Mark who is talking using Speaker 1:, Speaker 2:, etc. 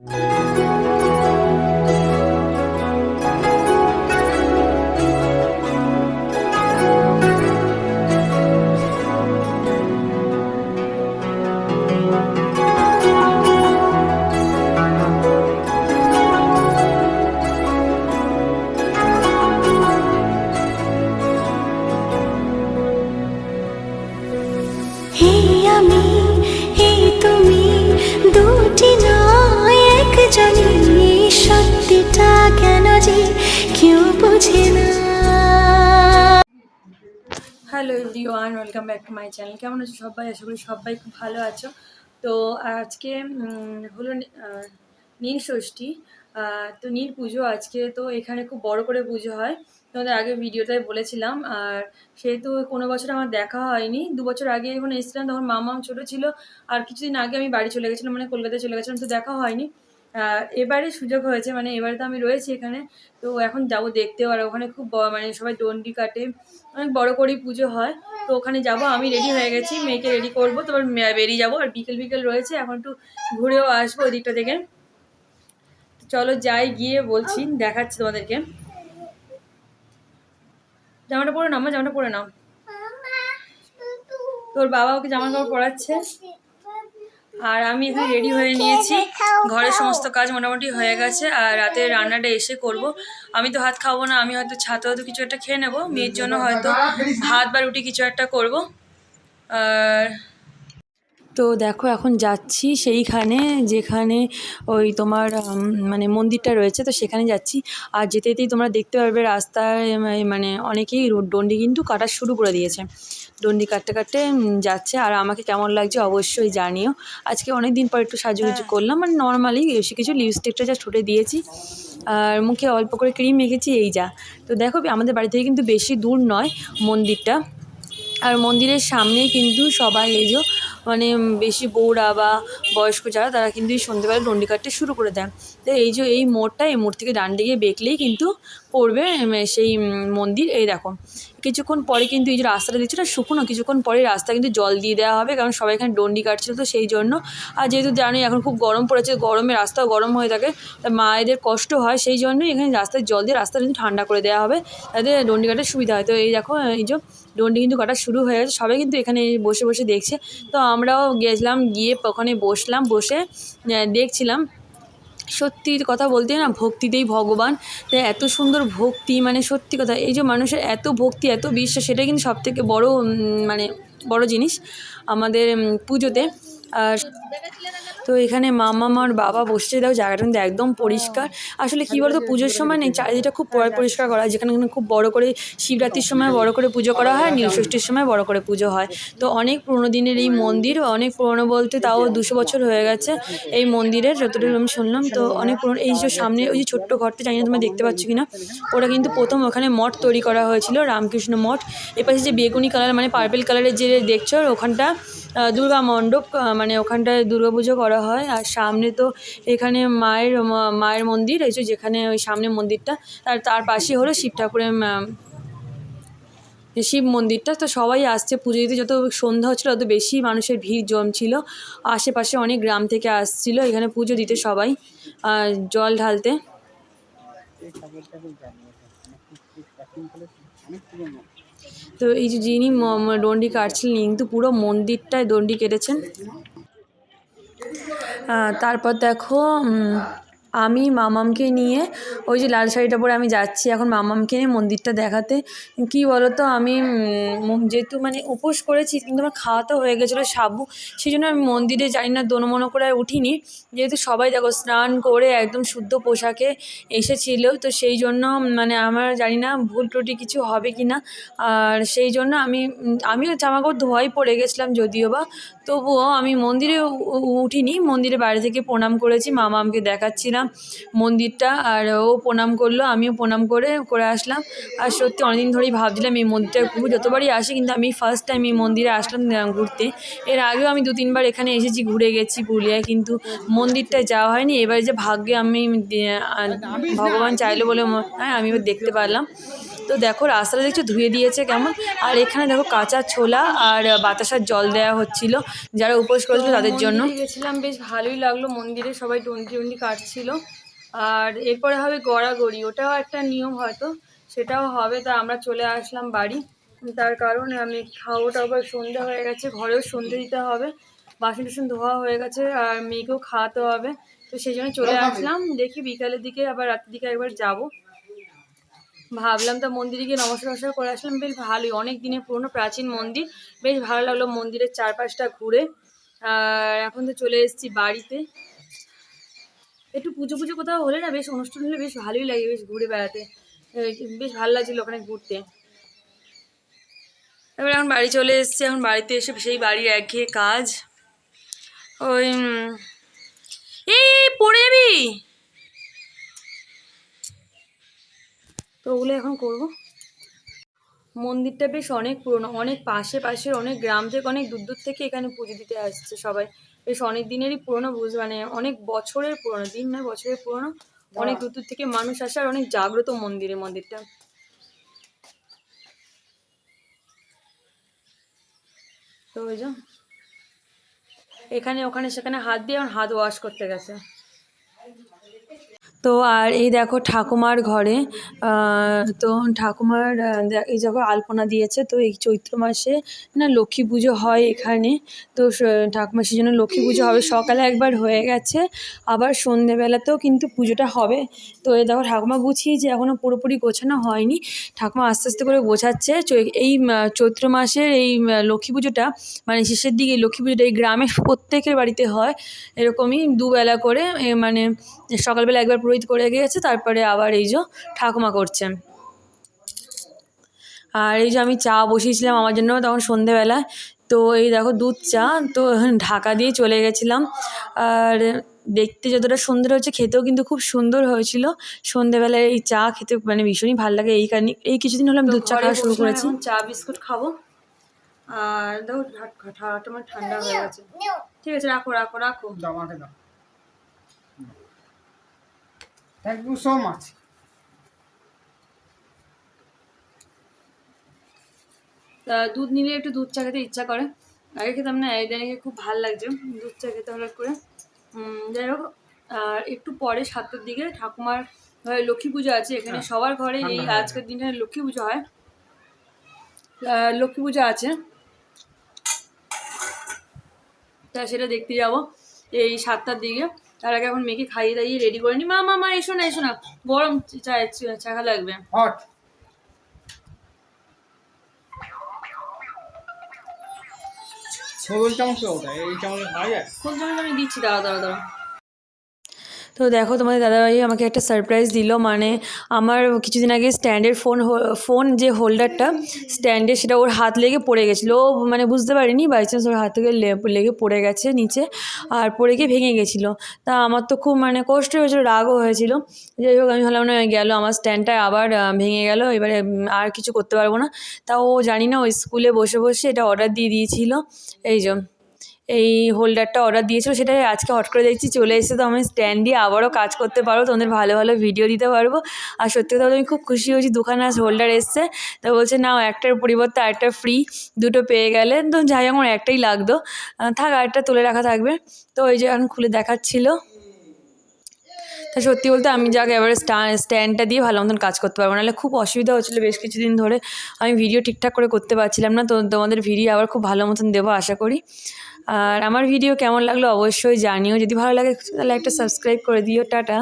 Speaker 1: Música
Speaker 2: hello everyone, welcome back to my channel. কেমন আছো সবাই? আশা করি সবাই খুব ভালো আছো। তো আজকে হলো নীল ষষ্ঠী। তো নীল পুজো আজকে, তো এখানে খুব বড় করে পুজো হয়। তোমাদের আগে ভিডিওটাই বলেছিলাম, আর সেহেতু কোনো বছর আমার দেখা হয়নি। দু বছর আগে যখন এসেছিলাম, তখন মামা ছোটো ছিল। আর কিছুদিন আগে আমি বাড়ি চলে গেছিলাম মানে কলকাতায় চলে গেছিলাম, তো দেখা হয়নি। এবারে সুযোগ হয়েছে মানে এবারে তো আমি রয়েছি এখানে তো এখন যাব দেখতেও। আর ওখানে খুব মানে সবাই ডন্ডি কাটে অনেক বড় করেই পুজো হয় তো ওখানে যাব আমি রেডি হয়ে গেছি মেয়েকে রেডি করব তারপর মে- বেরিয়ে যাব আর বিকেল বিকেল রয়েছে এখন একটু ঘুরেও আসব ওই দিকটা থেকে। চলো যাই গিয়ে বলছি দেখাচ্ছি তোমাদেরকে। জামাটা পরে নাও আমার জামাটা পরে নাও। তোর বাবা ওকে জামা কাপড় পরাচ্ছে আর আমি এখন রেডি হয়ে নিয়েছি। ঘরের সমস্ত কাজ মোটামুটি হয়ে গেছে আর রাতে রান্নাটা এসে করব। আমি তো হাত খাব না আমি হয়তো ছাতে হয়তো কিছু একটা খেয়ে নেব। মেয়ের জন্য হয়তো ভাত বা রুটি কিছু একটা করব। আর তো দেখো এখন যাচ্ছি সেইখানে যেখানে ওই তোমার মানে মন্দিরটা রয়েছে তো সেখানে যাচ্ছি। আর যেতে যেতেই তোমরা দেখতে পারবে রাস্তায় মানে- অনেকেই ডন্ডি কিন্তু কাটা শুরু করে দিয়েছে। ডন্ডি কাটতে কাটতে যাচ্ছে। আর আমাকে কেমন লাগছে অবশ্যই জানিও। আজকে অনেক দিন পর একটু সাজু সাজুগুজু করলাম মানে নর্মালি বেশি কিছু লিপস্টিকটা যা ঠোঁটে দিয়েছি। আর মুখে অল্প করে ক্রিম মেখেছি এই যা। তো দেখো আমাদের বাড়ি থেকে কিন্তু বেশি দূর নয় মন্দিরটা। আর মন্দিরের সামনেই কিন্তু সবাই এই যে মানে বেশি বউরা বা বয়স্ক যারা, তারা কিন্তু এই সন্ধ্যেবেলা ডন্ডি কাটতে শুরু করে দেন তো এই যে এই মোড়টা, এই মোড় থেকে ডান দিকে বেঁকলেই কিন্তু পড়বে সেই মন্দির, এই দেখো। কিছুক্ষণ পরে কিন্তু এই যে রাস্তাটা দিচ্ছে না, শুকনো। কিছুক্ষণ পরে রাস্তা কিন্তু জল দিয়ে দেওয়া হবে, কারণ সবাই এখানে ডন্ডি কাটছিল তো সেই জন্য। আর যেহেতু জানি এখন খুব গরম পড়েছে, গরমে রাস্তাও গরম হয়ে থাকে মায়েদের কষ্ট হয় সেই জন্যই এখানে রাস্তায় জল দিয়ে রাস্তা কিন্তু ঠান্ডা করে দেওয়া হবে, তাতে ডন্ডি কাটার সুবিধা হয়। তো এই দেখো, এই যে ডন্ডি কিন্তু কাটা শুরু হয়ে গেছে। সবাই কিন্তু এখানে বসে বসে দেখছে। তো আমরাও গেছিলাম, গিয়ে ওখানে বসলাম, বসে দেখছিলাম। সত্যি কথা বলতে না ভক্তিতেই ভগবান। এত সুন্দর ভক্তি মানে সত্যি কথা, এই যে মানুষের এত ভক্তি, এত বিশ্বাস, সেটা কিন্তু সবথেকে বড় মানে বড় জিনিস আমাদের পুজোতে। আর তো এখানে মামা, মার বাবা বসছে। দাও জায়গাটা কিন্তু একদম পরিষ্কার। আসলে কী বলতো, পুজোর সময় নেই চারিদিকটা খুব পরি- পরিষ্কার করা হয়। যেখানে খুব বড় করে শিবরাত্রির সময় বড় করে পুজো করা হয় নীলষষ্ঠীর সময় বড় করে পুজো হয়। তো অনেক পুরোনো দিনের এই মন্দির, অনেক পুরোনো বলতে তাও দুশো বছর হয়ে গেছে এই মন্দিরের, যতটুকু আমি শুনলাম। তো অনেক পুরোনো, এই যে সামনে ওই যে ছোট্ট ঘরটা, জানি না তোমরা দেখতে পাচ্ছ কিনা, ওটা কিন্তু প্রথম ওখানে মঠ তৈরি করা হয়েছিল, রামকৃষ্ণ মঠ। এপাশে যে বেগুনি কালার মানে পার্পেল কালারের যে দেখছ, ওখানটা দুর্গা মণ্ডপ মানে ওখানটায় দুর্গা পুজো করা হয়। আর সামনে তো এখানে মায়ের মায়ের মন্দির, এই যেখানে ওই সামনে মন্দিরটা আর তার পাশে হলো শিব ঠাকুরের শিব মন্দিরটা। তো সবাই আসছে পুজো দিতে, যত সন্ধ্যা হচ্ছিল তত বেশি মানুষের ভিড় জমছিল। আশেপাশে অনেক গ্রাম থেকে আসছিল, এখানে পুজো দিতে সবাই জল ঢালতে। তো এই যে যিনি দণ্ডি কাটছিলেন কিন্তু পুরো মন্দিরটায় দণ্ডি কেটেছেন। তারপর দেখো আমি মামামকে নিয়ে ওই যে লাল শাড়িটা পরে আমি যাচ্ছি এখন মামামকে নিয়ে মন্দিরটা দেখাতে। কি বলো তো আমি যেহেতু মানে উপোস করেছি, কিন্তু আমার খাওয়া তো হয়ে গেছিল সাবু সেই জন্য আমি মন্দিরে জানি না দোনো দোনমনো করে উঠিনি। যেহেতু সবাই দেখো স্নান করে একদম শুদ্ধ পোশাকে এসেছিল, তো সেই জন্য মানে আমার জানি না ভুল ত্রুটি কিছু হবে কি না আর সেই জন্য আমি আমিও জামাকাপড় ধোয়াই পড়ে গেছিলাম যদিও বা, তবুও আমি মন্দিরে উঠিনি। মন্দিরে বাইরে থেকে প্রণাম করেছি মামা আমাকে দেখাচ্ছিলাম। মন্দিরটা, আর ও প্রণাম করল, আমিও প্রণাম করে করে আসলাম। আর সত্যি অনেকদিন ধরেই ভাবছিলাম এই মন্দিরটা ঘুরবো, যতবারই আসি কিন্তু আমি ফার্স্ট টাইম এই মন্দিরে আসলাম ঘুরতে। এর আগেও আমি দু তিনবার এখানে এসেছি, ঘুরে গেছি পুরুলিয়ায়, কিন্তু মন্দিরটায় যাওয়া হয়নি। এবার যে ভাগ্যে আমি ভগবান চাইলো বলে হ্যাঁ আমি দেখতে পারলাম। তো দেখো রাস্তাটা দেখছ ধুয়ে দিয়েছে কেমন। আর এখানে দেখো কাঁচা ছোলা আর বাতাসার জল দেওয়া হচ্ছিল। যারা উপোস করেছিল তাদের জন্য। গেছিলাম বেশ ভালোই লাগল। মন্দিরে সবাই টন্টি টন্টি কাটছিল। আর এরপরে হবে গড়াগড়ি। ওটাও একটা নিয়ম হয়তো সেটাও হবে। তা আমরা চলে আসলাম বাড়ি। তার কারণ আমি খাওয়াটা আবার সন্ধে হয়ে গেছে ঘরেও সন্ধে দিতে হবে। বাসন টাসন ধোয়া হয়ে গেছে আর মেয়েকেও খাওয়াতে হবে। তো সেই জন্য চলে আসলাম। দেখি বিকালের দিকে আবার রাতের দিকে একবার যাব। ভাবলাম তো মন্দিরে গিয়ে নমস্কার নমস্কার করে আসলাম। বেশ ভালোই অনেক দিনের পুরনো প্রাচীন মন্দির। বেশ ভালো লাগল মন্দিরের চারপাশটা ঘুরে। আর এখন তো চলে এসেছি বাড়িতে। একটু পুজো পুজো কোথাও হলে না বেশ অনুষ্ঠান হলে বেশ ভালোই লাগে বেশ ঘুরে বেড়াতে। বেশ ভালো লাগছিল ওখানে ঘুরতে। এবার এখন বাড়ি চলে এসেছি এখন বাড়িতে এসে সেই বাড়ির একঘেয়ে কাজ। ওই এই, পড়ে যাবি? তো ওগুলো এখন করব। মন্দিরটা বেশ অনেক পুরনো অনেক পাশে পাশে অনেক গ্রাম থেকে অনেক দূর দূর থেকে এখানে পুজো দিতে আসছে সবাই। বেশ অনেক দিনেরই পুরনো বুঝ মানে অনেক বছরের পুরনো দিন নয় বছরের পুরনো। অনেক দূর দূর থেকে মানুষ আসে আর অনেক জাগ্রত মন্দিরে মন্দিরটা। তো ওই যে এখানে ওখানে সেখানে হাত দিয়ে এখন হাত ওয়াশ করতে গেছে। তো আর এই দেখো ঠাকুমার ঘরে তো ঠাকুমার এই দেখো আলপনা দিয়েছে, তো এই চৈত্র মাসে না লক্ষ্মী পুজো হয় এখানে, তো ঠাকুমা সেই জন্য লক্ষ্মী পুজো হবে, সকালে একবার হয়ে গেছে, আবার সন্ধেবেলাতেও কিন্তু পুজোটা হবে, তো এই দেখো ঠাকুমা গুছিয়েছে এখনও পুরোপুরি গোছানো হয়নি, ঠাকুমা আস্তে আস্তে করে গোছাচ্ছে এই চৈত্র মাসের এই লক্ষ্মী পুজোটা মানে শেষের দিকে লক্ষ্মী পুজোটা এই গ্রামের প্রত্যেকের বাড়িতে হয়, এরকমই দুবেলা করে মানে সকালবেলা একবার পুরোহিত করে গিয়েছে তারপরে আবার এই যে ঠাকুমা করছেন। আর এই যে আমি চা বসিয়েছিলাম আমার জন্য তখন সন্ধেবেলা তো এই দেখো দুধ চা তো ঢাকা দিয়ে চলে গেছিলাম। আর দেখতে যতটা সুন্দর হয়েছে খেতেও কিন্তু খুব সুন্দর হয়েছিল। সন্ধেবেলায় এই চা খেতে মানে ভীষণই ভালো লাগে। এই কারণে এই কিছুদিন হলো আমি দুধ চা খাওয়া শুরু করেছি। চা বিস্কুট খাব। আর দেখো ঠান্ডা হয়ে গেছে। ঠিক আছে রাখো রাখো রাখো।
Speaker 3: দাও আমাকে দাও থ্যাংক ইউ সো মাচ
Speaker 2: তা দুধ নিলে একটু দুধ চা খেতে ইচ্ছা করে। আগে খেতাম না একদিনে খুব ভালো লাগছে। দুধ চা খেতে হঠাৎ করে। যাই হোক আর একটু পরে সাতটার দিকে ঠাকুমার ঘরে লক্ষ্মী পুজো আছে। এখানে
Speaker 3: হ্যাঁ,
Speaker 2: সবার ঘরে এই আজকের দিনে লক্ষ্মী পুজো হয়। লক্ষ্মী পুজো আছে। তা সেটা দেখতে যাব এই সাতটার দিকে। তার আগে এখন মেয়েকে খাইয়ে দাইয়ে রেডি করে নি। মা মা মা এসো না এসো না। গরম চা চা লাগবে।
Speaker 3: হট। চামচ চামচ
Speaker 2: কোন সময় আমি দিচ্ছি দাঁড়া দাঁড়া দাঁড়া তো দেখো তোমাদের দাদাভাই আমাকে একটা সারপ্রাইজ দিল মানে আমার কিছুদিন আগে স্ট্যান্ডের ফোন ফোন যে হোল্ডারটা স্ট্যান্ডে সেটা ওর হাত লেগে পড়ে গেছিল। ও মানে বুঝতে পারিনি বাই চান্স ওর হাত থেকে লেগে পড়ে গেছে নিচে আর পড়ে গিয়ে ভেঙে গেছিল। তা আমার তো খুব মানে কষ্ট হয়েছিল, রাগও হয়েছিল। যাই হোক, আমি ভাবলাম না, গেল, আমার স্ট্যান্ডটা আবার ভেঙে গেল, এবারে আর কিছু করতে পারব না। তা ও জানি না, ওই স্কুলে বসে বসে এটা অর্ডার দিয়ে দিয়েছিল। এই যে এই হোল্ডারটা অর্ডার দিয়েছিল, সেটাই আজকে হট করে দেখছি, চলে এসেছে তো আমি স্ট্যান্ড দিয়ে আবারও কাজ করতে পারব, তোমাদের ভালো ভালো ভিডিও দিতে পারব। আর সত্যি কথা আমি খুব খুশি হয়েছি আজ হোল্ডার এসছে, তো বলছে না একটার পরিবর্তে আরেকটা ফ্রি দুটো পেয়ে গেলে। তো যাই আমার একটাই লাগতো। থাক, আরেকটা তুলে রাখা থাকবে। তো ওই যে এখন খুলে দেখাচ্ছিল। তা সত্যি বলতে আমি যাক এবারে স্ট্যান্ডটা দিয়ে ভালো মতন কাজ করতে পারব। নাহলে খুব অসুবিধা হচ্ছিল বেশ কিছুদিন ধরে। আমি ভিডিও ঠিকঠাক করে করতে পারছিলাম না। তো তোমাদের ভিডিও আবার খুব ভালো মতন দেবো আশা করি। আর আমার ভিডিও কেমন লাগল অবশ্যই জানিও। যদি ভালো লাগে তাহলে একটা সাবস্ক্রাইব করে দিও। টাটা।